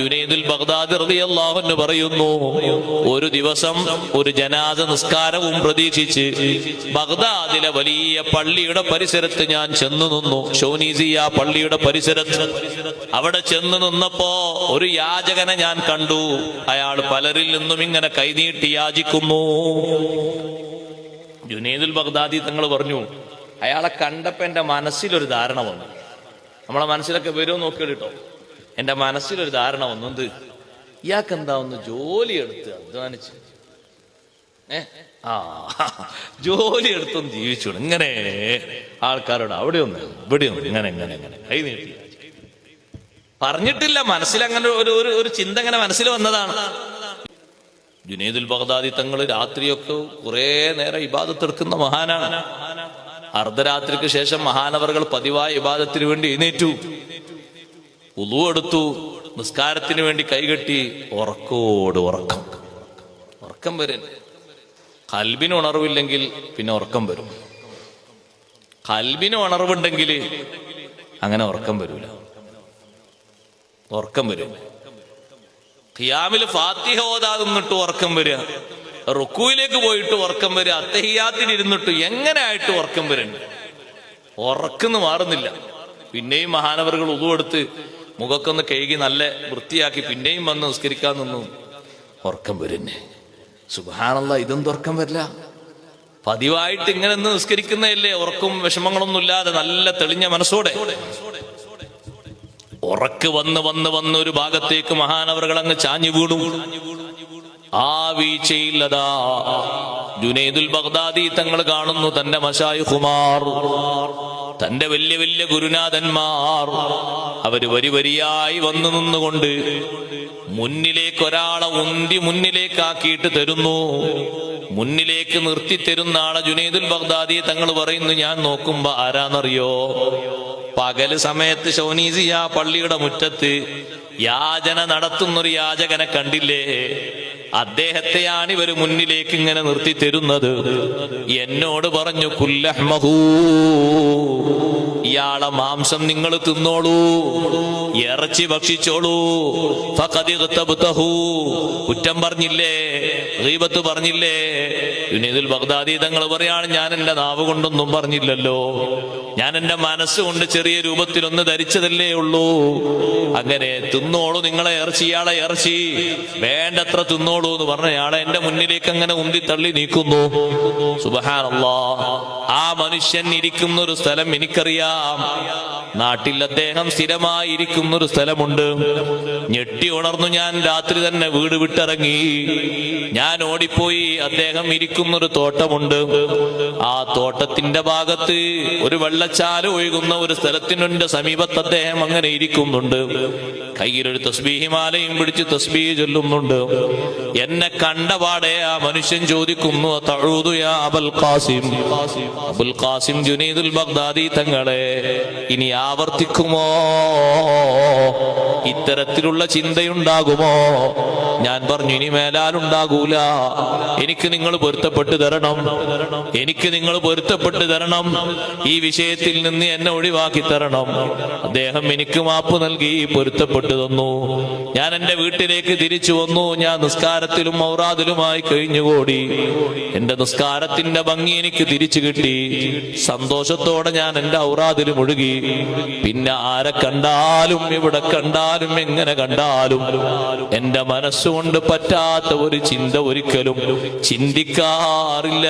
ജുനൈദുൽ ബഗ്ദാദി റളിയല്ലാഹു അൻഹു പറയുന്നു ഒരു ദിവസം ഒരു ജനാസ നിസ്കാരവും പ്രതീക്ഷിച്ച് ബഗ്ദാദിലെ വലിയ പള്ളിയുടെ പരിസരത്ത് ഞാൻ ചെന്നു നിന്നു. ഷോനീസിയ പള്ളിയുടെ പരിസരത്ത്. അവിടെ ചെന്നു നിന്നപ്പോ ഒരു യാചകനെ ഞാൻ കണ്ടു. അയാൾ പലരിൽ നിന്നും ഇങ്ങനെ കൈനീട്ടി യാചിക്കുന്നു. ജുനൈദുൽ ബഗ്ദാദി തങ്ങൾ പറഞ്ഞു അയാളെ കണ്ടപ്പോ എന്റെ മനസ്സിലൊരു ധാരണ വന്നു. നമ്മളെ മനസ്സിലൊക്കെ വരുമോ നോക്കി എന്റെ മനസ്സിലൊരു ധാരണ വന്നുണ്ട്. ഇയാൾക്ക് എന്താ ഒന്ന് ജോലി എടുത്ത് അധ്വാനിച്ച്? ഏ? ആ ജോലി എടുത്തൊന്ന് ജീവിച്ചു ഇങ്ങനെ ആൾക്കാരോട് അവിടെ ഒന്ന് ഇവിടെ ഒന്ന് ഇങ്ങനെ ഇങ്ങനെ ഇങ്ങനെ. കൈ നീട്ടി. പറഞ്ഞിട്ടില്ല മനസ്സിലങ്ങനെ ഒരു ഒരു ഒരു ചിന്ത ഇങ്ങനെ മനസ്സിൽ വന്നതാണ്. ജുനൈദുൽ ബഗ്ദാദി തങ്ങൾ രാത്രിയൊക്കെ കുറെ നേരം ഇബാദത്തെടുക്കുന്ന മഹാനാണ്. അർദ്ധരാത്രിക്ക് ശേഷം മഹാനവറുകൾ പതിവായ ഇബാദത്തിന് വേണ്ടി എഴുന്നേറ്റു. ഉളു എടുത്തു നിസ്കാരത്തിന് വേണ്ടി കൈകെട്ടി ഉറക്കോട് ഉറക്കം. ഉറക്കം വരും. കൽബിന് ഉണർവില്ലെങ്കിൽ പിന്നെ ഉറക്കം വരും. കൽബിന് ഉണർവുണ്ടെങ്കിൽ അങ്ങനെ ഉറക്കം വരൂല. ഉറക്കം വരും. ഖിയാമിൽ ഫാത്തിഹ ഓതാകുന്നിട്ട് ഉറക്കം വരിക റുക്കുവിലേക്ക് പോയിട്ട് ഉറക്കം വരിക അത്തഹിയാത്തിനിരുന്നിട്ട് എങ്ങനെ ആയിട്ട് ഉറക്കം വരുന്നുണ്ട് ഉറക്കുന്ന് മാറുന്നില്ല. പിന്നെയും മഹാനവറുകൾ ഉതുവെടുത്ത് മുഖക്കൊന്ന് കഴുകി നല്ല വൃത്തിയാക്കി പിന്നെയും വന്ന് നിസ്കരിക്കാൻ നിന്നു. ഉറക്കം വരുന്നേ. സുബാനല്ല ഇതും തുറക്കം വരില്ല? പതിവായിട്ട് ഇങ്ങനെ ഒന്ന് നിസ്കരിക്കുന്നതല്ലേ? ഉറക്കും വിഷമങ്ങളൊന്നും ഇല്ലാതെ നല്ല തെളിഞ്ഞ മനസ്സോടെ. ഉറക്ക് വന്ന് വന്ന് വന്ന് ഒരു ഭാഗത്തേക്ക് മഹാനവറുകൾ അങ്ങ് ചാഞ്ഞു വീണു. ആ വീഴ്ചയില്ലതാ. ജുനൈദുൽ ബഗ്ദാദി തങ്ങൾ കാണുന്നു തന്റെ മഷായു കുമാർ തന്റെ വലിയ വലിയ ഗുരുനാഥന്മാർ. അവർ വരി വരിയായി വന്നു നിന്നുകൊണ്ട് മുന്നിലേക്ക് ഒരാളെ ഉന്തി മുന്നിലേക്കാക്കിയിട്ട് തരുന്നു. മുന്നിലേക്ക് നിർത്തി തരുന്ന ആളെ ജുനൈദുൽ ബഗ്ദാദി തങ്ങൾ പറയുന്നു ഞാൻ നോക്കുമ്പോ ആരാന്നറിയോ? പകൽ സമയത്ത് ഷോനീസിയ പള്ളിയുടെ മുറ്റത്ത് യാചന നടത്തുന്നൊരു യാചകനെ കണ്ടില്ലേ? അദ്ദേഹത്തെയാണ് ഇവർ മുന്നിലേക്ക് ഇങ്ങനെ നിർത്തി തരുന്നത്. എന്നോട് പറഞ്ഞു കുല്ലഹ്മഹൂ ഇയാളെ മാംസം നിങ്ങൾ തിന്നോളൂ. ഇറച്ചി ഭക്ഷിച്ചോളൂ. കുറ്റം പറഞ്ഞില്ലേ? ഗീബത്ത് പറഞ്ഞില്ലേ? പിന്നെ ബഗ്ദാദി പറയാണ് ഞാൻ എന്റെ നാവ് കൊണ്ടൊന്നും പറഞ്ഞില്ലല്ലോ. ഞാൻ എന്റെ മനസ്സുകൊണ്ട് ചെറിയ രൂപത്തിലൊന്ന് ധരിച്ചതല്ലേ ഉള്ളൂ. അങ്ങനെ തിന്നോളൂ നിങ്ങളെ ഇറച്ചി ഇയാളെ ഇറച്ചി. വേണ്ടത്ര തിന്നോളൂ എന്ന് പറഞ്ഞ ഇയാളെ എന്റെ മുന്നിലേക്ക് അങ്ങനെ ഉന്തി തള്ളി നീക്കുന്നു. സുബഹാനുള്ള ആ മനുഷ്യൻ ഇരിക്കുന്ന ഒരു സ്ഥലം എനിക്കറിയാം. നാട്ടിൽ അദ്ദേഹം സ്ഥിരമായി ഒരു സ്ഥലമുണ്ട്. ഞെട്ടി ഉണർന്നു ഞാൻ രാത്രി തന്നെ വീട് വിട്ടിറങ്ങി. ഞാൻ ഓടിപ്പോയി. അദ്ദേഹം ഇരിക്കുന്ന ഒരു തോട്ടമുണ്ട്. ആ തോട്ടത്തിന്റെ ഭാഗത്ത് ഒരു വെള്ളച്ചാല ഒഴുകുന്ന ഒരു സ്ഥലത്തിനുണ്ട്. സമീപത്ത് അദ്ദേഹം അങ്ങനെ ഇരിക്കുന്നുണ്ട്. കയ്യിലൊരു തസ്ബീഹിമാലയും പിടിച്ച് തസ്ബീഹ് ചൊല്ലുന്നുണ്ട്. എന്നെ കണ്ടപാടെ ആ മനുഷ്യൻ ചോദിക്കുന്നു തഴുതു യാ Abul Qasim? Abul Qasim Junaidul Baghdadi തങ്ങളെ ഇനി ആവർത്തിക്കുമോ? ഇത്തരത്തിലുള്ള ചിന്തയുണ്ടാകുമോ? ഞാൻ പറഞ്ഞു ഇനി മേലാലുണ്ടാകൂല. എനിക്ക് നിങ്ങൾ പൊരുത്തപ്പെട്ട് തരണം. എനിക്ക് നിങ്ങൾ പൊരുത്തപ്പെട്ട് തരണം. ഈ വിഷയത്തിൽ നിന്ന് എന്നെ ഒഴിവാക്കി തരണം. അദ്ദേഹം എനിക്ക് മാപ്പ് നൽകി പൊരുത്തപ്പെട്ടു തന്നു. ഞാൻ എന്റെ വീട്ടിലേക്ക് തിരിച്ചു വന്നു. ഞാൻ നിസ്കാരത്തിലും ഔറാദിലുമായി കഴിഞ്ഞുകൂടി. എന്റെ നിസ്കാരത്തിന്റെ ഭംഗി എനിക്ക് തിരിച്ചു കിട്ടി. സന്തോഷത്തോടെ ഞാൻ എന്റെ ഔറാദിൽ മുഴുകി പിന്നെ ആരെ കണ്ടാലും ഇവിടെ കണ്ടാലും എങ്ങനെ കണ്ടാലും എന്റെ മനസ്സുകൊണ്ട് പറ്റാത്ത ഒരു ചിന്ത ഒരിക്കലും ചിന്തിക്കാറില്ല.